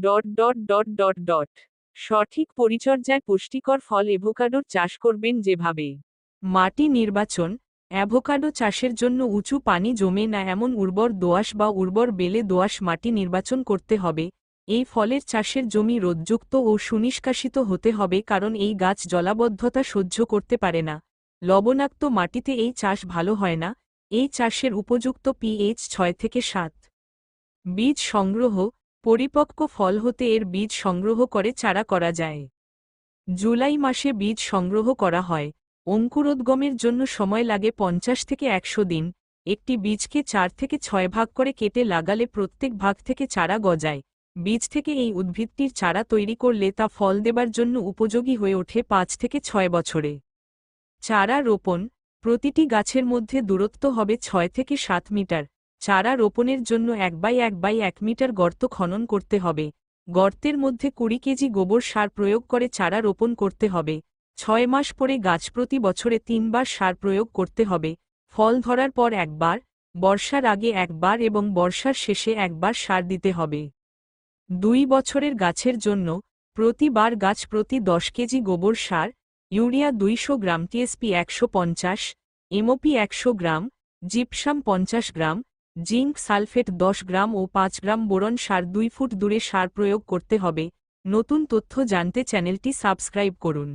Dot dot dot dot dot. সঠিক পরিচর্যায় পুষ্টিকর ফল এভোকাডোর চাষ করবেন যেভাবে। মাটি নির্বাচন। অ্যাভোকাডো চাষের জন্য উঁচু পানি জমে না এমন উর্বর দোআঁশ বা উর্বর বেলে দোআঁশ মাটি নির্বাচন করতে হবে। এই ফলের চাষের জমি রোদযুক্ত ও সুনিষ্কাশিত হতে হবে কারণ এই গাছ জলাবদ্ধতা সহ্য করতে পারে না। লবণাক্ত মাটিতে এই চাষ ভালো হয় না। এই চাষের উপযুক্ত পিএইচ ছয় থেকে সাত। বীজ সংগ্রহ। পরিপক্ক ফল হতে এর বীজ সংগ্রহ করে চারা করা যায়। জুলাই মাসে বীজ সংগ্রহ করা হয়। অঙ্কুরোদ্গমের জন্য সময় লাগে পঞ্চাশ থেকে একশো দিন। একটি বীজকে চার থেকে ছয় ভাগ করে কেটে লাগালে প্রত্যেক ভাগ থেকে চারা গজায়। বীজ থেকে এই উদ্ভিদটির চারা তৈরি করলে তা ফল দেবার জন্য উপযোগী হয়ে ওঠে পাঁচ থেকে ছয় বছরে। চারা রোপণ প্রতিটি গাছের মধ্যে দূরত্ব হবে ছয় থেকে সাত মিটার। চারা রোপণের জন্য এক বাই এক বাই এক মিটার গর্ত খনন করতে হবে। গর্তের মধ্যে কুড়ি কেজি গোবর সার প্রয়োগ করে চারা রোপণ করতে হবে। ছয় মাস পরে গাছ প্রতি বছরে তিনবার সার প্রয়োগ করতে হবে। ফল ধরার পর একবার, বর্ষার আগে একবার এবং বর্ষার শেষে একবার সার দিতে হবে। দুই বছরের গাছের জন্য প্রতিবার গাছ প্রতি দশ কেজি গোবর সার, ইউরিয়া দুইশো গ্রাম, টিএসপি একশো পঞ্চাশ, এমওপি একশো গ্রাম, জিপসাম পঞ্চাশ গ্রাম জিঙ্ক সালফেট দশ গ্রাম ও পাঁচ গ্রাম বোরন সার দুই ফুট দূরে সার প্রয়োগ করতে হবে। নতুন তথ্য জানতে চ্যানেলটি সাবস্ক্রাইব করুন।